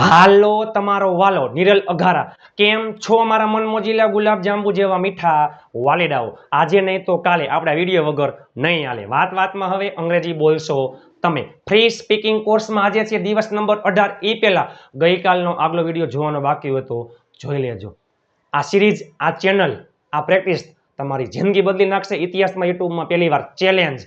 હાલો તમારો વાલો નિરલ અઘારા. કેમ છો મારા મનમોજીલા ગુલાબજાંબુ ગુલાબ જાંબુ જેવા મીઠા વાલેડાઓ? આજે નહીં તો કાલે આપણા વીડિયો વગર નહીં હાલે. વાત વાતમાં હવે અંગ્રેજી બોલશો તમે. ફ્રી સ્પીકિંગ કોર્સમાં આજે છે દિવસ નંબર અઢાર. એ પહેલા ગઈકાલનો આગલો વીડિયો જોવાનો બાકી હોય તો જોઈ લેજો. આ સિરીઝ આ ચેનલ આ પ્રેક્ટિસ તમારી જિંદગી બદલી નાખશે. ઇતિહાસમાં, યુટ્યુબમાં પહેલી વાર ચેલેન્જ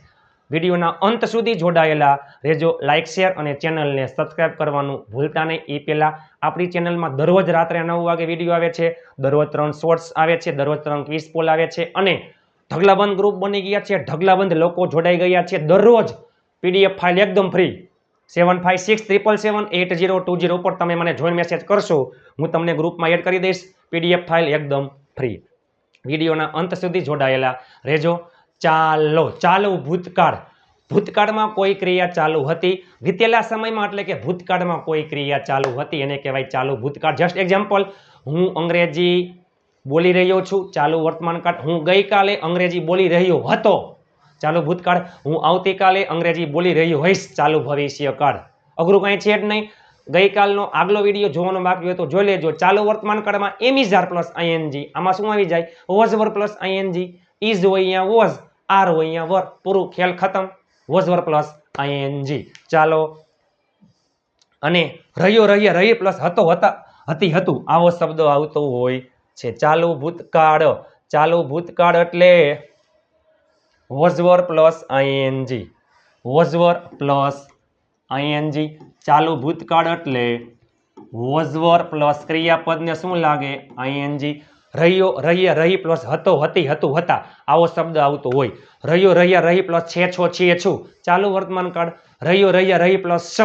વિડીયોના અંત સુધી જોડાયેલા રહેજો લાઇક શેર અને ચેનલને સબસ્ક્રાઇબ કરવાનું ભૂલતા નહીં. એ પહેલાં આપણી ચેનલમાં દરરોજ રાત્રે નવ વાગે વીડિયો આવે છે, દરરોજ ત્રણ શોર્ટ્સ આવે છે, દરરોજ ત્રણ ક્વિઝ પોલ આવે છે અને ઢગલાબંધ ગ્રુપ બની ગયા છે. ઢગલાબંધ લોકો જોડાઈ ગયા છે. દરરોજ પીડીએફ ફાઇલ એકદમ free seven five six triple seven eight zero two zero ઉપર તમે મને જોઈન મેસેજ કરશો, હું તમને ગ્રુપમાં એડ કરી દઈશ. પીડીએફ ફાઇલ એકદમ ફ્રી વિડીયોના અંત સુધી જોડાયેલા રહેજો. ચાલો, ચાલુ ભૂતકાળ. ભૂતકાળમાં કોઈ ક્રિયા ચાલુ હતી? વીતેલા સમયમાં એટલે કે ભૂતકાળમાં કોઈ ક્રિયા ચાલુ હતી? એને કહેવાય ચાલુ ભૂતકાળ. જસ્ટ એક્ઝામ્પલ હું અંગ્રેજી બોલી રહ્યો છું, ચાલુ વર્તમાનકાળ હું ગઈકાલે અંગ્રેજી બોલી રહ્યો હતો. ચાલુ ભૂતકાળ. હું આવતીકાલે અંગ્રેજી બોલી રહ્યો હોઈશ, ચાલુ ભવિષ્ય કાળ અઘરું કાંઈ છે જ નહીં. ગઈકાલનો આગલો વીડિયો જોવાનો બાકી હોય તો જોઈ લેજો. ચાલુ વર્તમાન કાળમાં am is are plus ING આમાં શું આવી જાય? Was were plus ING is હોય અહીંયા વોઝ આર હોય અહીંયા વર, પૂરું ખેલ ખતમ. વોઝ વર પ્લસ આઈએનજી ચાલો. અને રહ્યો રહ્યા રહી પ્લસ હતો હતા, હતી હતું. આવો શબ્દ આવતો હોય છે. ચાલુ ભૂતકાળ ચાલુ ભૂતકાળ એટલે was were plus ING was were plus ING ચાલુ ભૂતકાળ એટલે વોઝવર પ્લસ ક્રિયાપદને શું લાગે? આઈએનજી રહ્યો, રહ્યા, રહી પ્લસ હતો, હતી, હતું, હતા. આવો શબ્દ આવતો હોય. રહ્યો, રહ્યા, રહી પ્લસ છે, છો છીએ છું. ચાલુ વર્તમાન કાળ. રહ્યો, રહ્યા, રહી પ્લસ સ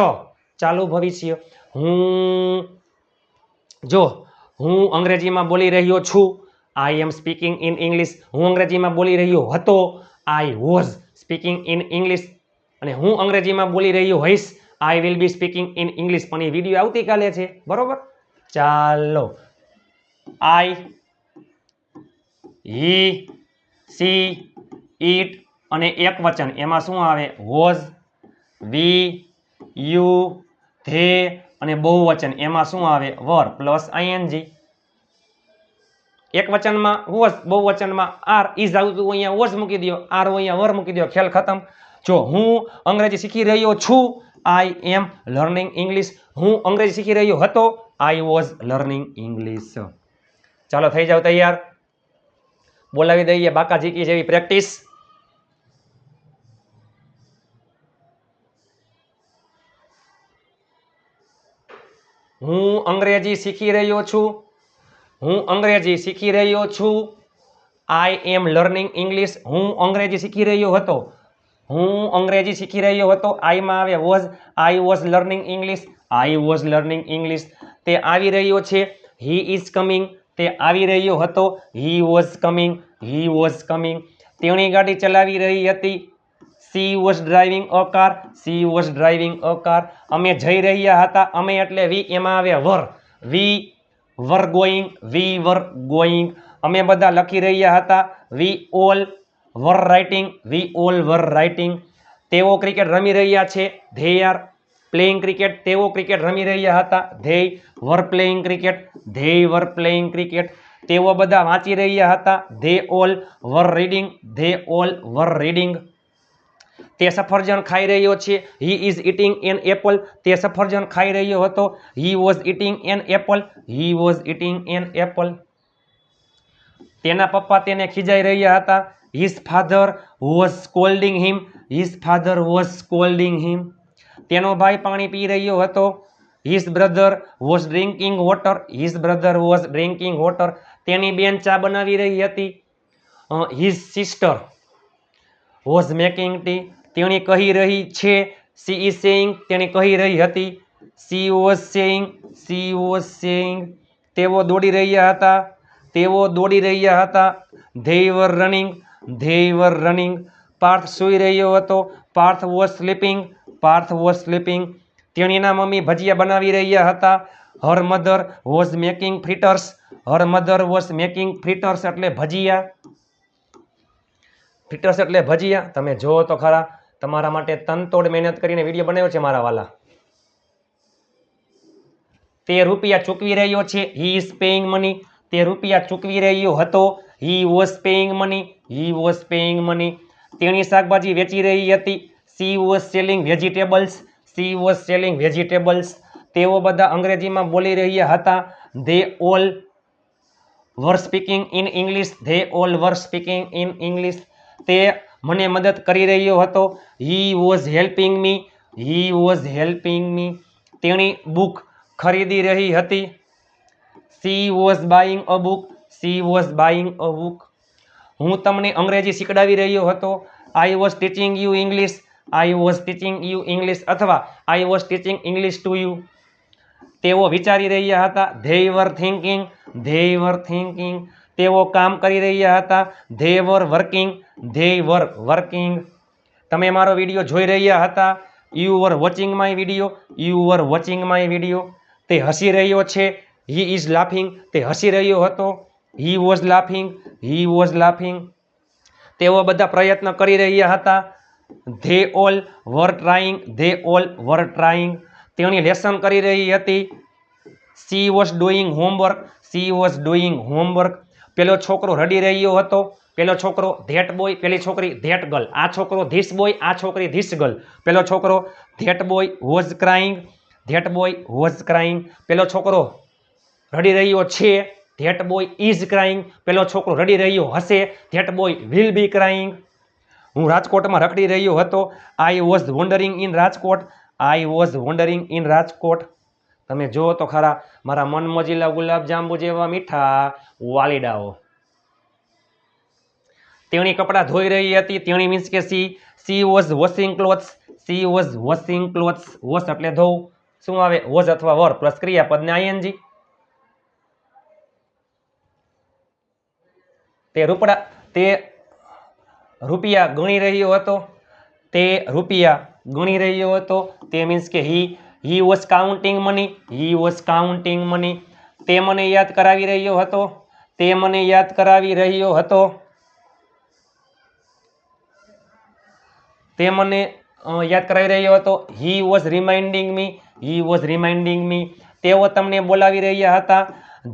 ચાલુ ભવિષ્ય. હું, જો, હું અંગ્રેજીમાં બોલી રહ્યો છું. I am speaking in English હું અંગ્રેજીમાં બોલી રહ્યો હતો. I was speaking in English અને હું અંગ્રેજીમાં બોલી રહ્યો હોઈશ. I will be speaking in English પણ એ વીડિયો આવતીકાલે છે. બરોબર? ચાલો. આઈ હી સી, ઈટ અને એક વચન. એમાં શું આવે? વોઝ વી, યુ, ધે અને બહુવચન. એમાં શું આવે? વર પ્લસ આઈએનજી એક વચનમાં વોઝ બહુવચનમાં આર. ઇઝ આવતું હોય અહીંયા વોઝ મૂકી દો આર અહીંયા વર મૂકી દો ખેલ ખતમ? જો હું અંગ્રેજી શીખી રહ્યો છું, આઈ એમ લર્નિંગ ઇંગ્લિશ. હું અંગ્રેજી શીખી રહ્યો હતો, આઈ વોઝ લર્નિંગ ઇંગ્લિશ. ચાલો થઈ જાવ તૈયાર. બોલાવી દઈએ બાકા જીકી જેવી પ્રેક્ટિસ. હું અંગ્રેજી શીખી રહ્યો છું. હું અંગ્રેજી શીખી રહ્યો છું. આઈ એમ લર્નિંગ ઇંગ્લિશ હું અંગ્રેજી શીખી રહ્યો હતો. હું અંગ્રેજી શીખી રહ્યો હતો. આઈમાં આવે was I was learning English I was learning English તે આવી રહ્યો છે. હી ઇઝ કમિંગ તે આવી રહ્યો હતો. He was coming he was coming તેણી ગાડી ચલાવી રહી હતી. She was driving a car she was driving a car અમે જઈ રહ્યા હતા. અમે એટલે વી એમાં આવે વર વી વર ગોઈંગ વી વર ગોઈંગ અમે બધા લખી રહ્યા હતા. We all were writing we all were writing તેઓ ક્રિકેટ રમી રહ્યા છે. ધે આર પ્લેઇંગ ક્રિકેટ તેઓ ક્રિકેટ રમી રહ્યા હતા. They were playing cricket they were playing cricket તેઓ બધા વાંચી રહ્યા હતા. They all were reading they all were reading તે સફરજન ખાઈ રહ્યો છે. He is eating an apple તે સફરજન ખાઈ રહ્યો હતો. He was eating an apple he was eating an apple તેના પપ્પા તેને ખીજાઈ રહ્યા હતા. His father was scolding him his father was scolding him તેનો ભાઈ પાણી પી રહ્યો હતો. His brother was drinking water his brother was drinking water તેની બેન ચા બનાવી રહી હતી. His sister was making tea તેણી કહી રહી છે સી ઇઝ સેઇંગ તેણી કહી રહી હતી. She was saying she was saying તેઓ દોડી રહ્યા હતા. તેઓ દોડી રહ્યા હતા. They were running they were running Parth સૂઈ રહ્યો હતો. Parth was sleeping Parth was sleeping તેણીના મમ્મી ભજીયા બનાવી રહ્યા હતા. Her mother was making fritters her mother was making fritters એટલે ભજીયા. ફ્રીટર્સ એટલે ભજીયા. તમે જુઓ તો ખરા, તમારા માટે તનતોડ મહેનત કરીને વીડિયો બનાવ્યો છે મારા વાલા. તે રૂપિયા ચૂકવી રહ્યો છે હી ઇઝ પેઇંગ મની તે રૂપિયા ચૂકવી રહ્યો હતો he was paying money he was paying money તેણી શાકભાજી વેચી રહી હતી she was selling vegetables she was selling vegetables તેઓ બધા અંગ્રેજીમાં બોલી રહ્યા હતા they all were speaking in English, they all were speaking in English. તે મને મદદ કરી રહ્યો હતો. He was helping me, he was helping me. તેણી બુક ખરીદી રહી હતી. She was buying a book, she was buying a book. હું તમને અંગ્રેજી શીખડાવી રહ્યો હતો. I was teaching you English I was teaching you English or I was teaching English to you તેઓ વિચારી રહ્યા હતા, they were thinking they were thinking તેઓ કામ કરી રહ્યા હતા. They were working they were working તમે મારો વીડિયો જોઈ રહ્યા હતા. You were watching my video you were watching my video તે હસી રહ્યો છે. હી ઇઝ લાફિંગ તે હસી રહ્યો હતો. He was laughing he was laughing તેઓ બધા પ્રયત્ન કરી રહ્યા હતા. They all were trying they all were trying તેણી લેસન કરી રહી હતી. She was doing homework she was doing homework પેલો છોકરો રડી રહ્યો હતો. પેલો છોકરો ધેટ બોય, પેલી છોકરી ધેટ ગર્લ. આ છોકરો ધીસ બોય, આ છોકરી ધીસ ગર્લ. પેલો છોકરો that boy was crying that boy was crying પેલો છોકરો રડી રહ્યો છે. ધેટ બોય ઇઝ ક્રાઇંગ પેલો છોકરો રડી રહ્યો હશે. That boy will be crying હું રાજકોટમાં રખડી રહ્યો હતો. I was wandering in Rajkot. I was wandering in Rajkot. તમે જુઓ તો ખરા મારા મન મજીલા ગુલાબજાંબુ જેવા મીઠા વાલીડાઓ. તેણી કપડાં ધોઈ રહી હતી. તેણી મીન્સ કે she she was washing clothes she was washing clothes wash એટલે ધોવું શું આવે? વોઝ અથવા વર? Plus ક્રિયાપદને ING. તે રૂપડા, તે રૂપિયા ગણી રહ્યો હતો. તે રૂપિયા ગણી રહ્યો હતો. તે મીન્સ કે he he was counting money he was counting money તે મને યાદ કરાવી રહ્યો હતો. તે મને યાદ કરાવી રહ્યો હતો. તે મને યાદ કરાવી રહ્યો હતો. He was રિમાઇન્ડિંગ me he was રિમાઇન્ડિંગ મી તેઓ તમને બોલાવી રહ્યા હતા.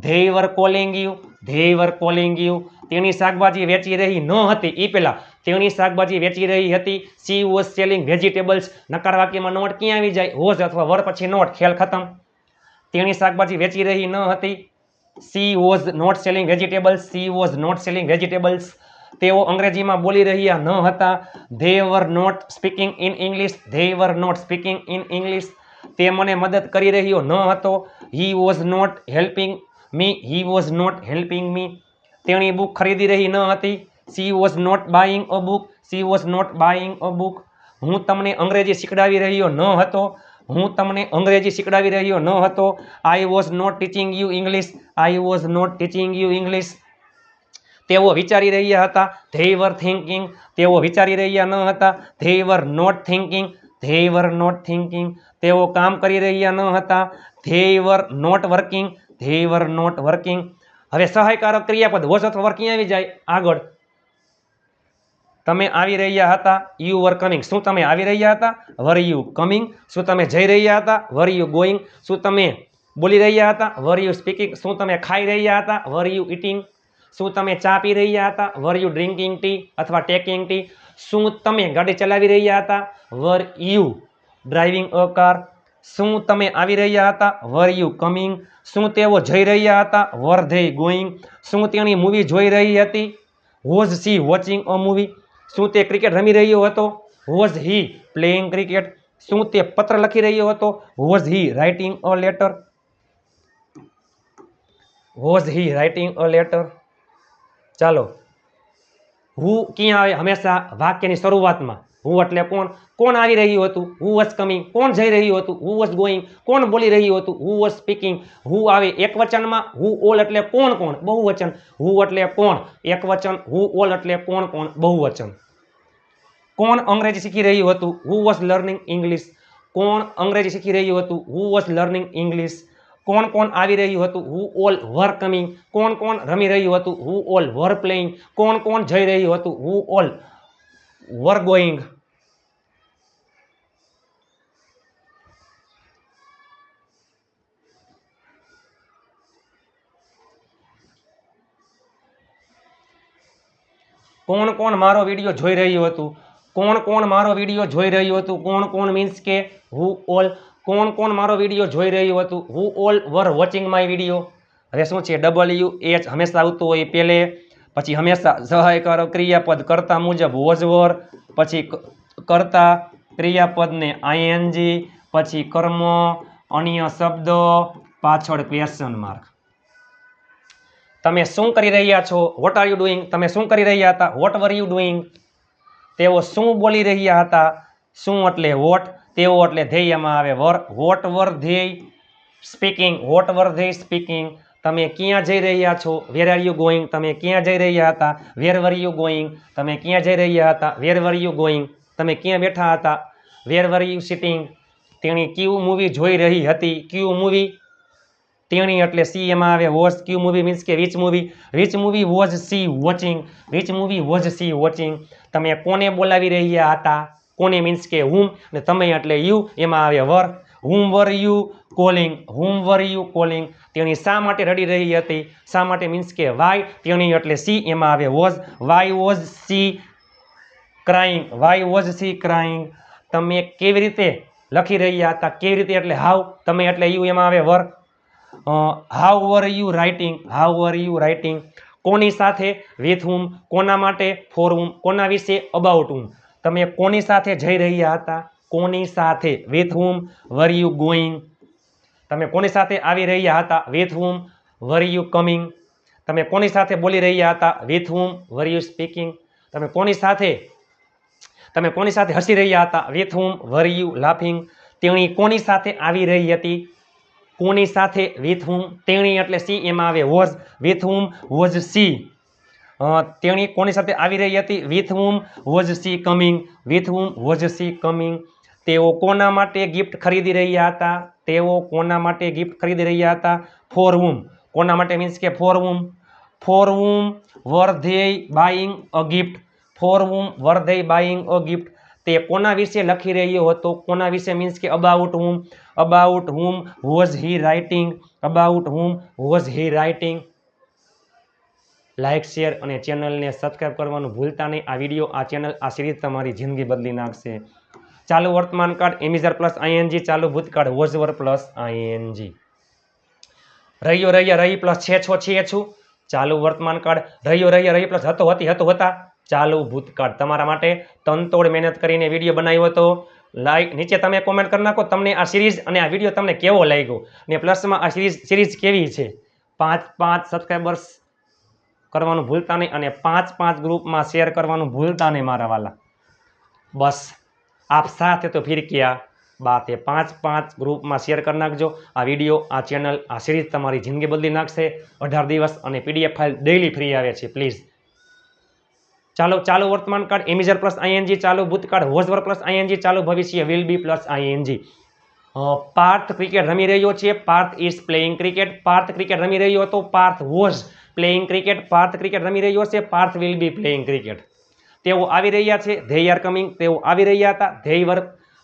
They were calling you they calling you. તેની શાકભાજી વેચી રહી ન હતી. એ પહેલાં તેણી શાકભાજી વેચી રહી હતી. સી વોઝ સેલિંગ વેજીટેબલ્સ નકાર વાક્યમાં નોટ ક્યાં આવી જાય? હોઝ અથવા વર પછી નોટ. ખેલ ખતમ. તેણી શાકભાજી વેચી રહી ન હતી. She was not selling vegetables she was not selling vegetables તેઓ અંગ્રેજીમાં બોલી રહ્યા ન હતા. They were not speaking in English they were not speaking in English તે મને મદદ કરી રહ્યો ન હતો. He was not helping me he was not helping me તેણી બુક ખરીદી રહી ન હતી. She was not buying a book she was not buying a book હું તમને અંગ્રેજી શીખડાવી રહ્યો ન હતો. હું તમને અંગ્રેજી શીખડાવી રહ્યો ન હતો. I was not teaching you English I was not teaching you English તેઓ વિચારી રહ્યા હતા. ધે વર થિંકિંગ તેઓ વિચારી રહ્યા ન હતા. They were not thinking they not thinking તેઓ કામ કરી રહ્યા ન હતા. They were not working they were not working હવે સહાયકારક ક્રિયાપદ વોઝ અથવા વર્કિંગ આવી જાય. આગળ. તમે આવી રહ્યા હતા. યુ વર કમિંગ શું તમે આવી રહ્યા હતા? વર યુ કમિંગ શું તમે જઈ રહ્યા હતા? વર યુ ગોઈંગ શું તમે બોલી રહ્યા હતા? વર યુ સ્પીકિંગ શું તમે ખાઈ રહ્યા હતા? વર યુ ઇટિંગ શું તમે ચા પી રહ્યા હતા? વર યુ ડ્રિંકિંગ ટી અથવા ટેકિંગ ટી શું તમે ગાડી ચલાવી રહ્યા હતા? Were you driving a car શું તમે આવી રહ્યા હતા? વર યુ કમિંગ શું તેઓ જઈ રહ્યા હતા? વર ધે ગોઈંગ શું તેણી મૂવી જોઈ રહી હતી? Was she watching a movie શું તે ક્રિકેટ રમી રહ્યો હતો? વોઝ હી પ્લેઇંગ ક્રિકેટ શું તે પત્ર લખી રહ્યો હતો? Was he writing a letter was he writing a letter ચાલો હું ક્યાં આવે હંમેશા વાક્યની શરૂઆતમાં? હું એટલે કોણ? કોણ આવી રહ્યું હતું? હુ વોઝ કમિંગ કોણ જઈ રહ્યું હતું? હુ વોઝ ગોઈંગ કોણ બોલી રહ્યું હતું? હુ વોઝ સ્પીકિંગ હુ આવે એક વચનમાં હુ ઓલ એટલે કોણ કોણ? બહુવચન. હુ એટલે કોણ? એક વચન હુ ઓલ એટલે કોણ કોણ? બહુવચન. કોણ અંગ્રેજી શીખી રહ્યું હતું? હુ વોઝ લર્નિંગ ઇંગ્લિશ કોણ અંગ્રેજી શીખી રહ્યું હતું? હુ વોઝ લર્નિંગ ઇંગ્લિશ કોણ કોણ આવી રહ્યું હતું? હુ ઓલ વર કમિંગ કોણ કોણ રમી રહ્યું હતું? હુ ઓલ વર પ્લેઇંગ કોણ કોણ જઈ રહ્યું હતું? હુ ઓલ વર ગોઈંગ કોણ કોણ મારો વીડિયો જોઈ રહ્યું હતું? કોણ કોણ મારો વીડિયો જોઈ રહ્યું હતું? કોણ કોણ મીન્સ કે હુ ઓલ કોણ કોણ મારો વીડિયો જોઈ રહ્યું હતું? Who all were watching my video હવે શું છે? ડબલ્યુ એચ હંમેશા આવતું હોય પહેલે પછી હંમેશા સહાયકર ક્રિયાપદ કરતા મુજબ વોઝ વર પછી કરતા ક્રિયાપદને આઈએનજી પછી કર્મ, અન્ય શબ્દો, પાછળ ક્વેશ્ચન માર્ક તમે શું કરી રહ્યા છો? વોટ આર યુ ડુઈંગ તમે શું કરી રહ્યા હતા? વોટ વર યુ ડુઈંગ તેઓ શું બોલી રહ્યા હતા? શું એટલે વોટ તેઓ એટલે ધ્યેયમાં આવે. વર વોટ વર ધ્યેય સ્પીકિંગ વોટ વર ધ્યેય સ્પીકિંગ તમે ક્યાં જઈ રહ્યા છો? વેર આર યુ ગોઈંગ તમે ક્યાં જઈ રહ્યા હતા? વેર વર યુ ગોઈંગ તમે ક્યાં જઈ રહ્યા હતા? વેર વર યુ ગોઈંગ તમે ક્યાં બેઠા હતા? વેર વર યુ સિટિંગ તેણી ક્યુ મૂવી જોઈ રહી હતી? ક્યુ મૂવી તેણી એટલે સી એમાં આવે. વોઝ ક્યુ મૂવી મીન્સ કે which movie which movie was she watching which movie was she watching તમે કોને બોલાવી રહ્યા હતા? કોને મીન્સ કે હુમ અને તમે એટલે યુ એમાં આવે were whom were you calling whom were you calling તેણી શા માટે રડી રહી હતી? શા માટે મીન્સ કે વાય તેની એટલે સી એમાં આવે was why was she crying why was she crying તમે કેવી રીતે લખી રહ્યા હતા? કેવી રીતે એટલે હાવ તમે એટલે યુ એમાં આવે were how were you writing how were you writing કોની સાથે વિથ હુમ કોના માટે ફોર હુમ કોના વિશે અબાઉટ હુમ તમે કોની સાથે જઈ રહ્યા હતા? કોની સાથે? With whom were you going તમે કોની સાથે આવી રહ્યા હતા? With whom were you coming તમે કોની સાથે બોલી રહ્યા હતા? With whom were you speaking તમે કોની સાથે? તમે કોની સાથે હસી રહ્યા હતા? With whom were you laughing તેણી કોની સાથે આવી રહી હતી? કોની સાથે? વિથ હુમ તેણી એટલે સી એમાં આવે was with whom was she તેણી કોની સાથે આવી રહી હતી? With whom was she coming with whom was she coming તેઓ કોના માટે ગિફ્ટ ખરીદી રહ્યા હતા? તેઓ કોના માટે ગિફ્ટ ખરીદી રહ્યા હતા? ફોર હુમ કોના માટે મીન્સ કે for whom for whom were they buying a gift for whom were they buying a gift તે કોના વિશે લખી રહ્યો હતો? કોના વિશે મીન્સ કે about whom about whom was he writing about whom was he writing like share અને ચેનલને સબસ્ક્રાઈબ કરવાનું ભૂલતા નહીં. આ વીડિયો, આ ચેનલ આ સિરીઝ તમારી જિંદગી બદલી નાખશે. ચાલુ વર્તમાન કાર્ડ, એમિઝર પ્લસ, આઈએનજી. ચાલુ ભૂતકાળ વોઝ વર પ્લસ, આઈએનજી. રહ્યો, રહ્યા, રહી પ્લસ, છે, છો, છે, છું. ચાલુ વર્તમાન કાળ રહ્યો, રહ્યા, રહી પ્લસ, હતો, હતી, હતો, હતા. ચાલુ ભૂતકાળ. તમારા માટે તનતોડ મહેનત કરીને વીડિયો બનાવ્યો હતો. લાઈક, નીચે તમે કોમેન્ટ કરી નાખો. તમને આ સિરીઝ અને આ વીડિયો તમને કેવો લાગ્યો? ને પ્લસમાં આ સિરીઝ સિરીઝ કેવી છે? પાંચ પાંચ સબસ્ક્રાઈબર્સ કરવાનું ભૂલતા નહીં અને પાંચ પાંચ ગ્રુપમાં શેર કરવાનું ભૂલતા નહીં મારા વાલા. બસ, આપ સાથે તો ફિર ક્યા? બાત એ પાંચ પાંચ ગ્રુપમાં શેર કરી નાખજો. આ વીડિયો, આ ચેનલ, આ સિરીઝ તમારી જિંદગી બદલી નાખશે. અઢાર દિવસ અને પીડીએફ ફાઇલ ડેઇલી ફ્રી આવે છે પ્લીઝ ચાલો, ચાલુ વર્તમાન કાળ એમિઝર પ્લસ આઈએનજી ચાલુ ભૂતકાળ હોઝવર પ્લસ આઈએનજી ચાલુ ભવિષ્ય will be plus ING Parth cricket રમી રહ્યો છે, Parth is playing cricket Parth cricket રમી રહ્યો હતો Parth was playing cricket Parth cricket રમી રહ્યો છે. Parth will be playing cricket તેઓ આવી રહ્યા છે. ધે આર કમિંગ તેઓ આવી રહ્યા હતા. ધે વર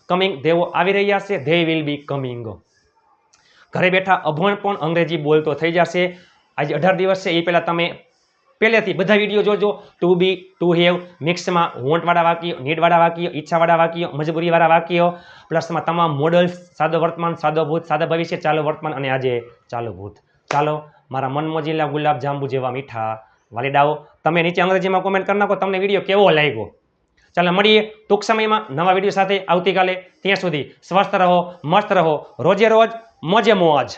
કમિંગ તેઓ આવી રહ્યા છે. ધે વિલ બી કમિંગ ઘરે બેઠા અભણ પણ અંગ્રેજી બોલતો થઈ જશે. આજે અઢાર દિવસ છે. એ પહેલાં તમે પહેલેથી બધા વીડિયો જોજો. ટુ બી ટુ હેવ મિક્સમાં વોન્ટવાળા વાક્ય નીડવાળા વાક્ય, ઈચ્છાવાળા વાક્ય, મજબૂરીવાળા વાક્ય, પ્લસમાં તમામ મોડલ્સ સાદો વર્તમાન, સાદો ભૂત, સાદા ભવિષ્ય, ચાલુ વર્તમાન અને આજે ચાલુ ભૂત. ચાલો મારા મનમોજીલા ગુલાબ જાંબુ જેવા મીઠા. વાલીડાઓ, તમે નીચે અંગ્રેજીમાં કોમેન્ટ કરી નાખો, તમને વીડિયો કેવો લાગ્યો? ચાલો મળીએ ટૂંક સમયમાં નવા વીડિયો સાથે આવતીકાલે. ત્યાં સુધી સ્વસ્થ રહો, મસ્ત રહો. રોજે રોજ મોજે મોજ.